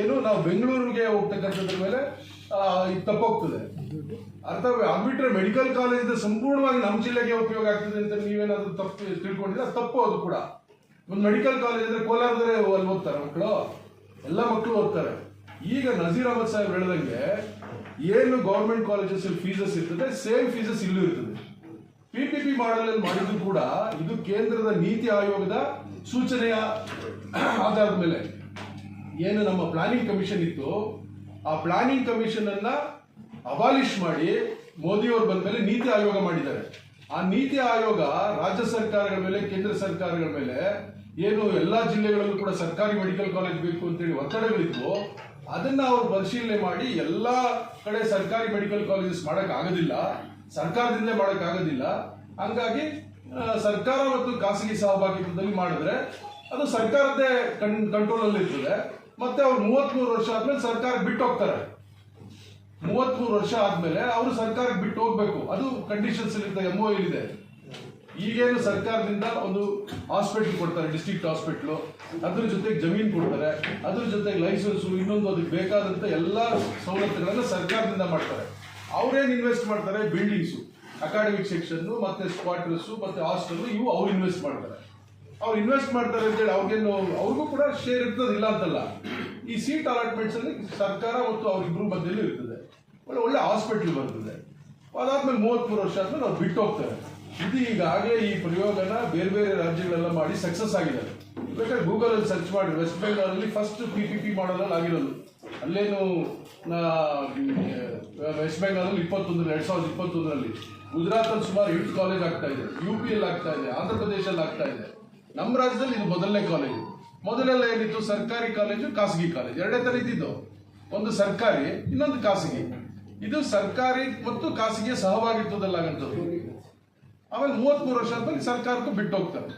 ಏನು ನಾವು ಬೆಂಗಳೂರಿಗೆ ಹೋಗ್ತಕ್ಕಂಥದ್ರ ಮೇಲೆ ತಪ್ಪೋಗ್ತದೆ. ಅರ್ಥ ಅಂಬಿಟ್ರೆ ಮೆಡಿಕಲ್ ಕಾಲೇಜ್ ಸಂಪೂರ್ಣವಾಗಿ ನಮ್ಮ ಜಿಲ್ಲೆಗೆ ಉಪಯೋಗ ಆಗ್ತದೆ ಅಂತ ನೀವೇನಾದ್ರೂ ತಪ್ಪು ತಿಳ್ಕೊಂಡಿದ್ರೆ ತಪ್ಪು ಅದು ಕೂಡ. ಒಂದು ಮೆಡಿಕಲ್ ಕಾಲೇಜ್ ಅಂದ್ರೆ ಕೋಲಾರದರೆ ಅಲ್ಲಿ ಓದ್ತಾರೆ ಮಕ್ಕಳು. ಎಲ್ಲ ಮಕ್ಕಳು ಓದ್ತಾರೆ. ಈಗ ನಜೀರ್ ಅಹಮದ್ ಸಾಹೇಬ್ ಹೇಳ್ದಂಗೆ ಏನು ಗೌರ್ಮೆಂಟ್ ಕಾಲೇಜಸ್ ಫೀಸಸ್ ಇರ್ತದೆ ಸೇಮ್ ಫೀಸಸ್ ಇಲ್ಲೂ ಇರ್ತದೆ. ಪಿ ಪಿ ಪಿ ಮಾಡಲ್ ಮಾಡಿದ್ದು ಕೂಡ ಇದು ಕೇಂದ್ರದ ನೀತಿ ಆಯೋಗದ ಸೂಚನೆಯ ಆಧಾರದ ಮೇಲೆ. ಏನು ನಮ್ಮ ಪ್ಲಾನಿಂಗ್ ಕಮಿಷನ್ ಇತ್ತು, ಆ ಪ್ಲಾನಿಂಗ್ ಕಮಿಷನ್ ಅನ್ನ ಅಬಾಲಿಷ್ ಮಾಡಿ ಮೋದಿಯವರು ಬಂದ ಮೇಲೆ ನೀತಿ ಆಯೋಗ ಮಾಡಿದ್ದಾರೆ. ಆ ನೀತಿ ಆಯೋಗ ರಾಜ್ಯ ಸರ್ಕಾರಗಳ ಮೇಲೆ, ಕೇಂದ್ರ ಸರ್ಕಾರಗಳ ಮೇಲೆ ಏನು ಎಲ್ಲಾ ಜಿಲ್ಲೆಗಳಲ್ಲೂ ಕೂಡ ಸರ್ಕಾರಿ ಮೆಡಿಕಲ್ ಕಾಲೇಜ್ ಬೇಕು ಅಂತೇಳಿ ಒತ್ತಡಗಳಿದ್ವು. ಅದನ್ನ ಅವರು ಪರಿಶೀಲನೆ ಮಾಡಿ ಎಲ್ಲ ಕಡೆ ಸರ್ಕಾರಿ ಮೆಡಿಕಲ್ ಕಾಲೇಜಸ್ ಮಾಡಕ್ ಆಗೋದಿಲ್ಲ, ಸರ್ಕಾರದಿಂದಲೇ ಆಗೋದಿಲ್ಲ. ಹಂಗಾಗಿ ಸರ್ಕಾರ ಮತ್ತು ಖಾಸಗಿ ಸಹಭಾಗಿತ್ವದಲ್ಲಿ ಮಾಡಿದ್ರೆ ಅದು ಸರ್ಕಾರದ್ದೇ ಕಂಟ್ರೋಲ್ ಅಲ್ಲಿ ಇರ್ತದೆ ಮತ್ತೆ ಅವ್ರು ಮೂವತ್ಮೂರು ವರ್ಷ ಆದ್ಮೇಲೆ ಸರ್ಕಾರ ಬಿಟ್ಟು ಹೋಗ್ತಾರೆ. ಮೂವತ್ಮೂರು ವರ್ಷ ಆದ್ಮೇಲೆ ಅವರು ಸರ್ಕಾರಕ್ಕೆ ಬಿಟ್ಟು ಹೋಗ್ಬೇಕು. ಅದು ಕಂಡೀಷನ್ಸ್ ಇರುತ್ತೆ ಎಂ ಇದೆ ಈಗೇನು ಸರ್ಕಾರದಿಂದ ಒಂದು ಹಾಸ್ಪಿಟಲ್ ಕೊಡ್ತಾರೆ ಡಿಸ್ಟ್ರಿಕ್ಟ್ ಹಾಸ್ಪಿಟ್ಲ್ ಅದ್ರ ಜೊತೆಗೆ ಜಮೀನು ಕೊಡ್ತಾರೆ. ಅದ್ರ ಜೊತೆಗೆ ಲೈಸೆನ್ಸು ಇನ್ನೊಂದು ಅದಕ್ಕೆ ಬೇಕಾದಂತ ಎಲ್ಲ ಸವಲತ್ತುಗಳನ್ನ ಸರ್ಕಾರದಿಂದ ಮಾಡ್ತಾರೆ. ಅವ್ರೇನ್ ಇನ್ವೆಸ್ಟ್ ಮಾಡ್ತಾರೆ? ಬಿಲ್ಡಿಂಗ್ಸು ಅಕಾಡೆಮಿಕ್ ಸೆಕ್ಷನ್ ಮತ್ತೆ ಸ್ಕ್ವಾಟ್ರಸ್ಸು ಮತ್ತೆ ಹಾಸ್ಟೆಲ್ ಇವು ಅವ್ರು ಇನ್ವೆಸ್ಟ್ ಮಾಡ್ತಾರೆ. ಅವ್ರು ಇನ್ವೆಸ್ಟ್ ಮಾಡ್ತಾರೆ ಅಂತೇಳಿ ಅವ್ರಿಗೇನು ಅವ್ರಿಗೂ ಕೂಡ ಶೇರ್ ಇರ್ತದೆ, ಇಲ್ಲ ಅಂತಲ್ಲ. ಈ ಸೀಟ್ ಅಲಾಟ್ಮೆಂಟ್ಸ್ ಅಲ್ಲಿ ಸರ್ಕಾರ ಮತ್ತು ಅವ್ರಿಬ್ರು ಮಧ್ಯದಲ್ಲಿ ಇರ್ತದೆ. ಒಳ್ಳೆ ಒಳ್ಳೆ ಹಾಸ್ಪಿಟ್ಲ್ ಬರ್ತದೆ. ಅದಾದ್ಮೇಲೆ ಮೂವತ್ಮೂರು ವರ್ಷ ಆದ್ಮೇಲೆ ಅವ್ರು ಬಿಟ್ಟು ಹೋಗ್ತಾರೆ. ಇದು ಈಗಾಗಲೇ ಈ ಪ್ರಯೋಗನ ಬೇರೆ ಬೇರೆ ರಾಜ್ಯಗಳೆಲ್ಲ ಮಾಡಿ ಸಕ್ಸಸ್ ಆಗಿದ್ದಾರೆ ಬೇಕಾದ್ರೆ ಗೂಗಲ್ ಅಲ್ಲಿ ಸರ್ಚ್ ಮಾಡಿ. ವೆಸ್ಟ್ ಬೆಂಗಾಲಲ್ಲಿ ಫಸ್ಟ್ ಪಿ ಪಿ ಪಿ ಮಾಡಲಲ್ಲಿ ಆಗಿರೋದು. ಅಲ್ಲೇನು ವೆಸ್ಟ್ ಬೆಂಗಾಲಲ್ಲಿ ಇಪ್ಪತ್ತೊಂದರಲ್ಲಿ, ಎರಡು ಸಾವಿರದ ಇಪ್ಪತ್ತೊಂದರಲ್ಲಿ. ಗುಜರಾತ್ ಅಲ್ಲಿ ಸುಮಾರು ಎಂಟು ಕಾಲೇಜ್ ಆಗ್ತಾ ಇದೆ. ಯು ಪಿ ಅಲ್ಲಿ ಆಗ್ತಾ ಇದೆ. ಆಂಧ್ರ ಪ್ರದೇಶಲ್ಲಿ ಆಗ್ತಾ ಇದೆ. ನಮ್ಮ ರಾಜ್ಯದಲ್ಲಿ ಇದು ಮೊದಲನೇ ಕಾಲೇಜು ಮೊದಲೆಲ್ಲ ಏನಿತ್ತು? ಸರ್ಕಾರಿ ಕಾಲೇಜು ಖಾಸಗಿ ಕಾಲೇಜು ಎರಡೇ ತರ ಇದ್ದಿದ್ದು. ಒಂದು ಸರ್ಕಾರಿ, ಇನ್ನೊಂದು ಖಾಸಗಿ. ಇದು ಸರ್ಕಾರಿ ಮತ್ತು ಖಾಸಗಿಯ ಸಹಭಾಗಿತ್ವದಲ್ಲಾಗಂಥದ್ದು ಆಮೇಲೆ ಮೂವತ್ಮೂರು ವರ್ಷ ಆದ್ಮೇಲೆ ಸರ್ಕಾರಕ್ಕೂ ಬಿಟ್ಟು ಹೋಗ್ತಾರೆ